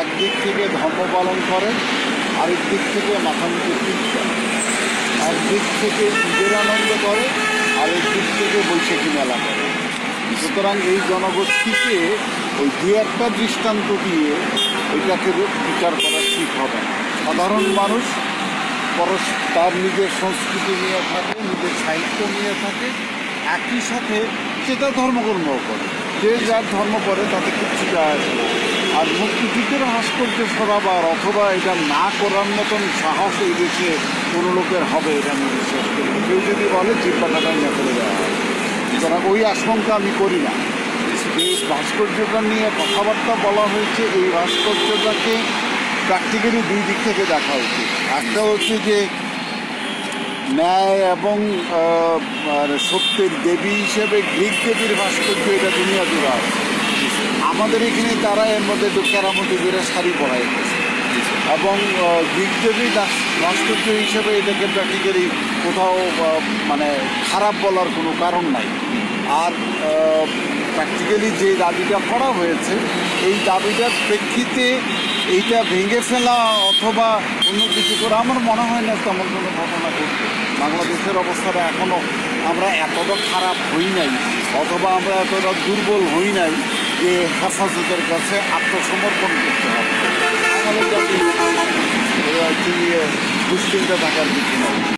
একদিক থেকে ধর্ম পালন করে আরেক দিক থেকে মাথা মুখে পিঠ করে একদিক থেকে ঈদের আনন্দ করে, আরেক দিক থেকে বৈশাখী মেলা করে। সুতরাং এই জনগোষ্ঠীকে ওই দু একটা দৃষ্টান্ত দিয়ে এটাকে বিচার করা ঠিক হবে না। সাধারণ মানুষ পরশ তার নিজের সংস্কৃতি নিয়ে থাকে, নিজের সাহিত্য নিয়ে থাকে, একই সাথে সেটা ধর্মকর্ম করে। যে যার ধর্ম করে, তাতে কিচ্ছু যায় আসে আর মুক্তিযুদ্ধের ভাস্কর্য সরাবার অথবা এটা না করার মতন সাহস এই দেশে কোনো লোকের হবে এটা আমি বিশ্বাস করি কেউ যদি বলে জিব্বাটাটাই না করে দেওয়া হবে সুতরাং ওই আশঙ্কা আমি করি না। এই ভাস্কর্যটা নিয়ে কথাবার্তা বলা হয়েছে, এই ভাস্কর্যটাকে প্র্যাকটিক্যালি দুই দিক থেকে দেখা উচিত। একটা হচ্ছে যে, ন্যায় এবং সত্যের দেবী হিসেবে গ্রিক দেবীর ভাস্কর্য এটা দুনিয়া জুড়ে আছে। আমাদের এখানে তারা এর মধ্যে কেরামতি করে শাড়ি পরাই এবং দাস- ভাস্কর্য হিসেবে এটাকে প্র্যাকটিক্যালি কোথাও মানে খারাপ বলার কোনো কারণ নাই। আর প্র্যাকটিক্যালি যে দাবিটা করা হয়েছে, এই দাবিটার প্রেক্ষিতে এইটা ভেঙে ফেলা অথবা অন্য কিছু করে আমার মনে হয় না তেমন কোনো ঘটনা ঘটবে। বাংলাদেশের অবস্থাটা এখনও আমরা এতটা খারাপ হই নাই, অথবা আমরা এতটা দুর্বল হই নাই যে হেফাজতের কাছে আত্মসমর্পণ করতে হবে। আমাদের দুশ্চিন্তা থাকার কিছু নয়